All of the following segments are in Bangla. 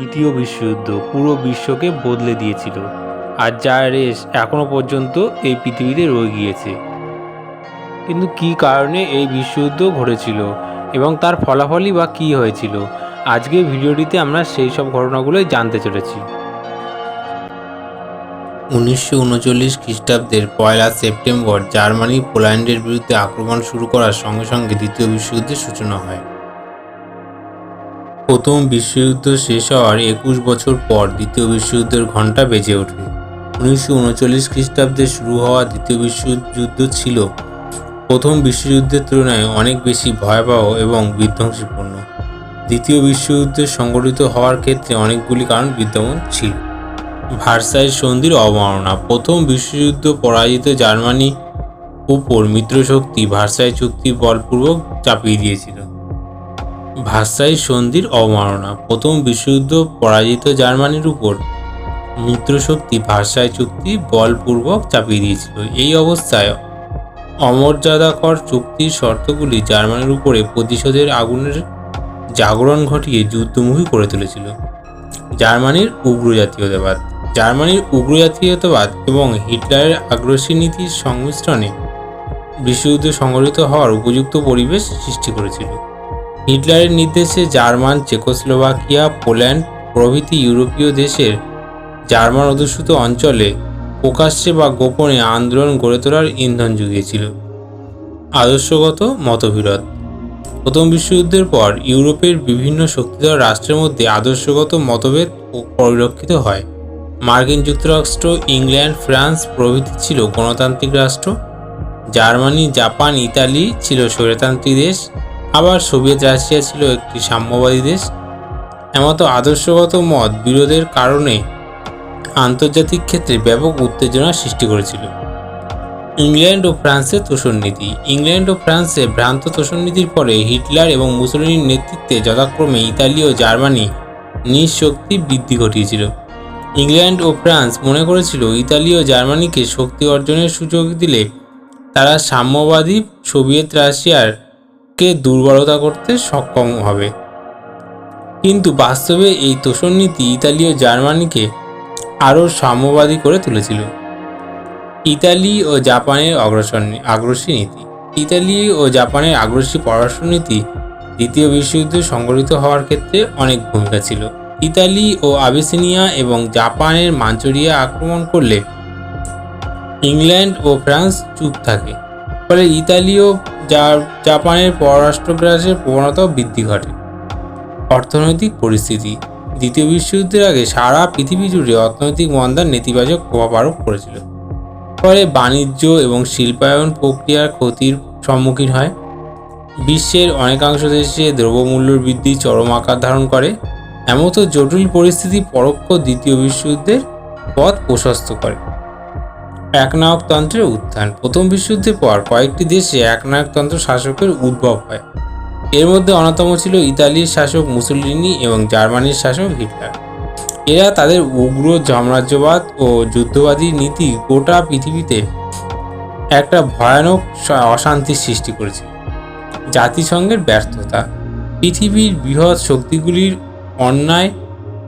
দ্বিতীয় বিশ্বযুদ্ধ পুরো বিশ্বকে বদলে দিয়েছিল। আর যার রেশ এখনও পর্যন্ত এই পৃথিবীতে রয়ে গিয়েছে। কিন্তু কী কারণে এই বিশ্বযুদ্ধ ঘটেছিল এবং তার ফলাফলই বা কী হয়েছিল আজকের ভিডিওটিতে আমরা সেই সব ঘটনাগুলোই জানতে চলেছি। উনিশশো উনচল্লিশ খ্রিস্টাব্দের পয়লা সেপ্টেম্বর জার্মানি পোল্যান্ডের বিরুদ্ধে আক্রমণ শুরু করার সঙ্গে সঙ্গে দ্বিতীয় বিশ্বযুদ্ধের সূচনা হয়। প্রথম বিশ্বযুদ্ধ শেষ হওয়ার একুশ বছর পর দ্বিতীয় বিশ্বযুদ্ধের ঘণ্টা বেজে ওঠে। উনিশশো উনচল্লিশ খ্রিস্টাব্দে শুরু হওয়া দ্বিতীয় বিশ্বযুদ্ধ ছিল প্রথম বিশ্বযুদ্ধের তুলনায় অনেক বেশি ভয়াবহ এবং বিধ্বংসীপূর্ণ। দ্বিতীয় বিশ্বযুদ্ধের সংগঠিত হওয়ার ক্ষেত্রে অনেকগুলি কারণ বিদ্যমান ছিল। ভার্সাই সন্ধির অবমাননা, প্রথম বিশ্বযুদ্ধ পরাজিত জার্মানি উপর মিত্রশক্তি ভার্সাই চুক্তি বলপূর্বক চাপিয়ে দিয়েছিল। ভার্সাই সন্ধির অবমাননা। প্রথম বিশ্বযুদ্ধ পরাজিত জার্মানির উপর মিত্রশক্তি ভার্সাই চুক্তি বলপূর্বক চাপিয়ে দিয়েছিল। এই অবস্থায় অমর্যাদাকর চুক্তির শর্তগুলি জার্মানির উপরে প্রতিশোধের আগুনের জাগরণ ঘটিয়ে যুদ্ধমুখী করে তুলেছিল। জার্মানির উগ্র জাতীয়তাবাদ। জার্মানির উগ্র জাতীয়তাবাদ এবং হিটলারের আগ্রাসী নীতির সংমিশ্রণে বিশ্বযুদ্ধ সংঘটিত হওয়ার উপযুক্ত পরিবেশ সৃষ্টি করেছিল। হিটলারের নির্দেশে জার্মান, চেকোস্লোভাকিয়া, পোল্যান্ড প্রভৃতি ইউরোপীয় দেশের জার্মান অধ্যুষিত অঞ্চলে প্রকাশ্যে বা গোপনে আন্দোলন গড়ে তোলার ইন্ধন জুগিয়েছিল। আদর্শগত মতবিরোধ। প্রথম বিশ্বযুদ্ধের পর ইউরোপের বিভিন্ন শক্তিধর রাষ্ট্রের মধ্যে আদর্শগত মতভেদ পরিলক্ষিত হয়। মার্কিন যুক্তরাষ্ট্র, ইংল্যান্ড, ফ্রান্স প্রভৃতি ছিল গণতান্ত্রিক রাষ্ট্র। জার্মানি, জাপান, ইতালি ছিল স্বৈরতান্ত্রিক দেশ। আবার সোভিয়েত রাশিয়া ছিল একটি সাম্যবাদী দেশ। এমতো আদর্শগত মত বিরোধের কারণে আন্তর্জাতিক ক্ষেত্রে ব্যাপক উত্তেজনা সৃষ্টি করেছিল। ইংল্যান্ড ও ফ্রান্সের তোষণ নীতি। ইংল্যান্ড ও ফ্রান্সে ভ্রান্ত তোষণ নীতির পরে হিটলার এবং মুসলিনের নেতৃত্বে যথাক্রমে ইতালি ও জার্মানি নিজ শক্তি বৃদ্ধি ঘটিয়েছিল। ইংল্যান্ড ও ফ্রান্স মনে করেছিল ইতালি ও জার্মানিকে শক্তি অর্জনের সুযোগ দিলে তারা সাম্যবাদী সোভিয়েত রাশিয়ারকে দুর্বলতা করতে সক্ষম হবে। কিন্তু বাস্তবে এই তোষণ নীতি ইতালি ও জার্মানিকে আরও সাম্যবাদী করে তুলেছিল। ইতালি ও জাপানের অগ্রসর আগ্রাসী নীতি। ইতালি ও জাপানের আগ্রাসী পররাষ্ট্রনীতি দ্বিতীয় বিশ্বযুদ্ধ সংগঠিত হওয়ার ক্ষেত্রে অনেক ভূমিকা ছিল। ইতালি ও আবিসিনিয়া এবং জাপানের মাঞ্চুরিয়া আক্রমণ করলে ইংল্যান্ড ও ফ্রান্স চুপ থাকে। ফলে ইতালি ও জা- জাপানের পররাষ্ট্র বিরাসের প্রবণতাও বৃদ্ধি ঘটে। অর্থনৈতিক পরিস্থিতি, দ্বিতীয় বিশ্বযুদ্ধের আগে সারা পৃথিবী জুড়ে অর্থনৈতিক মন্দার নেতিবাচক প্রভাব আরোপ করেছিল। ফলে বাণিজ্য এবং শিল্পায়ন প্রক্রিয়ার ক্ষতির সম্মুখীন হয়। বিশ্বের অনেকাংশ দেশে দ্রব্যমূল্য বৃদ্ধি চরম আকার ধারণ করে। এমতো জটিল পরিস্থিতি পরোক্ষ দ্বিতীয় বিশ্বযুদ্ধের পথ প্রশস্ত করে। একনায়কতন্ত্রের উত্থান। প্রথম বিশ্বযুদ্ধের পর কয়েকটি দেশে একনায়কতন্ত্র শাসকের উদ্ভব হয়। এর মধ্যে অন্যতম ছিল ইতালির শাসক মুসোলিনি এবং জার্মানির শাসক হিটলার। এরা তাদের উগ্র সাম্রাজ্যবাদ ও যুদ্ধবাদী নীতি গোটা পৃথিবীতে একটা ভয়ানক অশান্তির সৃষ্টি করেছে। জাতিসংঘের ব্যর্থতা, পৃথিবীর বৃহৎ শক্তিগুলির অন্যায়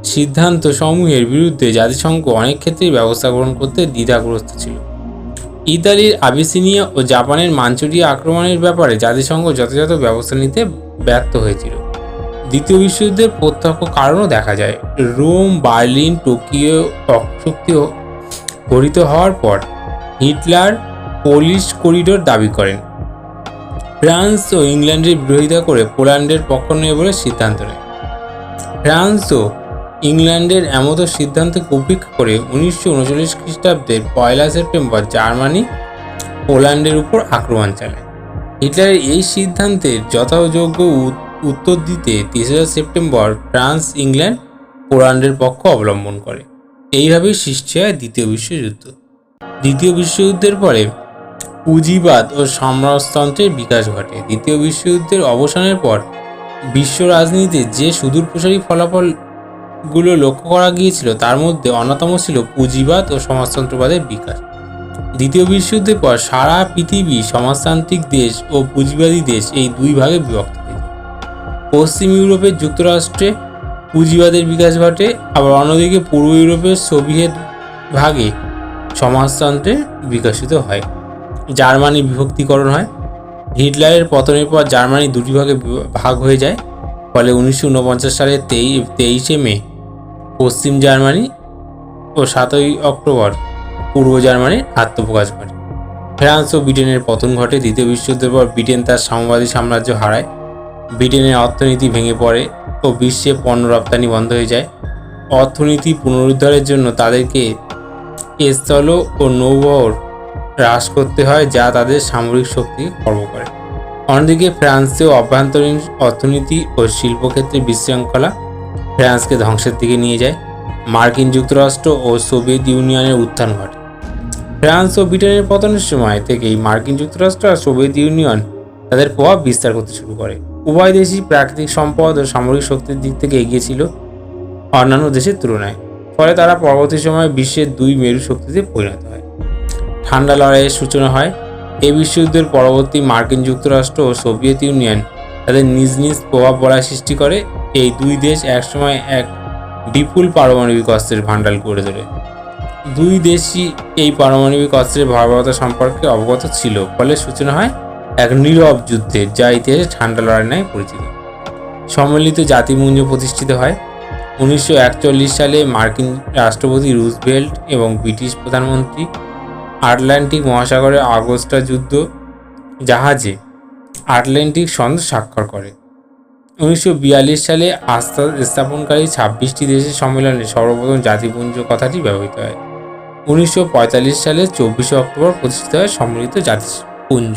সিদ্ধান্ত সমূহের বিরুদ্ধে জাতিসংঘ অনেক ক্ষেত্রেই ব্যবস্থা গ্রহণ করতে দ্বিধাগ্রস্ত ছিল। ইতালির আবিসিনিয়া ও জাপানের মাঞ্চুরিয়া আক্রমণের ব্যাপারে জাতিসংঘ যথাযথ ব্যবস্থা নিতে ব্যর্থ হয়েছিল। দ্বিতীয় বিশ্বযুদ্ধের প্রত্যক্ষ কারণও দেখা যায়। রোম, বার্লিন, টোকিও অশক্তি গঠিত হওয়ার পর হিটলার পোলিশ করিডোর দাবি করেন। ফ্রান্স ও ইংল্যান্ডের বিরোধিতা করে পোল্যান্ডের পক্ষ নেবে বলে সিদ্ধান্ত নেয়। ফ্রান্স ও ইংল্যান্ডের এমতো সিদ্ধান্তকে উপেক্ষা করে উনিশশো উনচল্লিশ খ্রিস্টাব্দের পয়লা সেপ্টেম্বর জার্মানি পোল্যান্ডের উপর আক্রমণ চালায়। হিটলারের এই সিদ্ধান্তের যথাযোগ্য উত্তর দিতে তেসরা সেপ্টেম্বর ফ্রান্স ইংল্যান্ড পোল্যান্ডের পক্ষ অবলম্বন করে। এইভাবেই সৃষ্টি হয় দ্বিতীয় বিশ্বযুদ্ধ। দ্বিতীয় বিশ্বযুদ্ধের পরে পুঁজিবাদ ও সমাজতন্ত্রের বিকাশ ঘটে। দ্বিতীয় বিশ্বযুদ্ধের অবসানের পর বিশ্ব রাজনীতিতে যে সুদূরপ্রসারী ফলাফলগুলো লক্ষ্য করা গিয়েছিল, তার মধ্যে অন্যতম ছিল পুঁজিবাদ ও সমাজতন্ত্রবাদের বিকাশ। দ্বিতীয় বিশ্বযুদ্ধের পর সারা পৃথিবী সমাজতান্ত্রিক দেশ ও পুঁজিবাদী দেশ এই দুই ভাগে বিভক্ত পশ্চিম ইউরোপের যুক্তরাষ্ট্রে পুঁজিবাদের বিকাশ ঘটে, আবার অন্যদিকে পূর্ব ইউরোপের সোভিয়েত ভাগে সমাজতন্ত্রের বিকশিত হয়। জার্মানি বিভক্তিকরণ হয়। হিটলারের পতনের পর জার্মানি দুটি ভাগে ভাগ হয়ে যায়। ফলে উনিশশো উনপঞ্চাশ সালের তেই, তেইশে মে পশ্চিম জার্মানি ও সাতই অক্টোবর পূর্ব জার্মানির আত্মপ্রকাশ করে। ফ্রান্স ও ব্রিটেনের পতন ঘটে, দ্বিতীয় বিশ্বযুদ্ধের পর ব্রিটেন তার সাম্যবাদী সাম্রাজ্য হারায়। ব্রিটেনের অর্থনীতি ভেঙে পড়ে ও বিশ্বে পণ্য রপ্তানি বন্ধ হয়ে যায়। অর্থনীতি পুনরুদ্ধারের জন্য তাদেরকে স্থল ও নৌবহর হ্রাস করতে হয়, যা তাদের সামরিক শক্তি খর্ব করে। অন্যদিকে ফ্রান্সেও অভ্যন্তরীণ অর্থনীতি ও শিল্পক্ষেত্রে বিশৃঙ্খলা ফ্রান্সকে ধ্বংসের দিকে নিয়ে যায়। মার্কিন যুক্তরাষ্ট্র ও সোভিয়েত ইউনিয়নের উত্থান ঘটে ফ্রান্স ও ব্রিটেনের পতনের সময় থেকেই মার্কিন যুক্তরাষ্ট্র আর সোভিয়েত ইউনিয়ন তাদের প্রভাব বিস্তার করতে শুরু করে। উভয় দেশই প্রাকৃতিক সম্পদ ও সামরিক শক্তির দিক থেকে এগিয়ে ছিল অন্যান্য দেশের তুলনায়। ফলে তারা পরবর্তী সময়ে বিশ্বের দুই মেরু শক্তিতে পরিণত হয়। ঠান্ডা লড়াইয়ের সূচনা হয়। এই বিশ্বযুদ্ধের পরবর্তী মার্কিন যুক্তরাষ্ট্র ও সোভিয়েত ইউনিয়ন তাদের নিজ নিজ প্রভাব বলয় সৃষ্টি করে এই দুই দেশ একসময় এক বিপুল পারমাণবিক অস্ত্রের ভাণ্ডার গড়ে তোলে। দুই দেশই এই পারমাণবিক অস্ত্রের ভয়াবহতা সম্পর্কে অবগত ছিল ফলে সূচনা হয় এক নীরব যুদ্ধের যা ইতিহাসে ঠান্ডা লড়াই নামে পরিচিত। সম্মিলিত জাতিপুঞ্জ প্রতিষ্ঠিত হয়। উনিশশো একচল্লিশ সালে মার্কিন রাষ্ট্রপতি রুজভেল্ট এবং ব্রিটিশ প্রধানমন্ত্রী আটলান্টিক মহাসাগরে আগস্টা যুদ্ধ জাহাজে আটলান্টিক সন্ধ স্বাক্ষর করে। উনিশশো বিয়াল্লিশ সালে আস্থা স্থাপনকারী ছাব্বিশটি দেশের সম্মেলনে সর্বপ্রথম জাতিপুঞ্জ কথাটি ব্যবহৃত হয়। উনিশশো পঁয়তাল্লিশ সালে চব্বিশে অক্টোবর প্রতিষ্ঠিত হয় সম্মিলিত জাতিপুঞ্জ।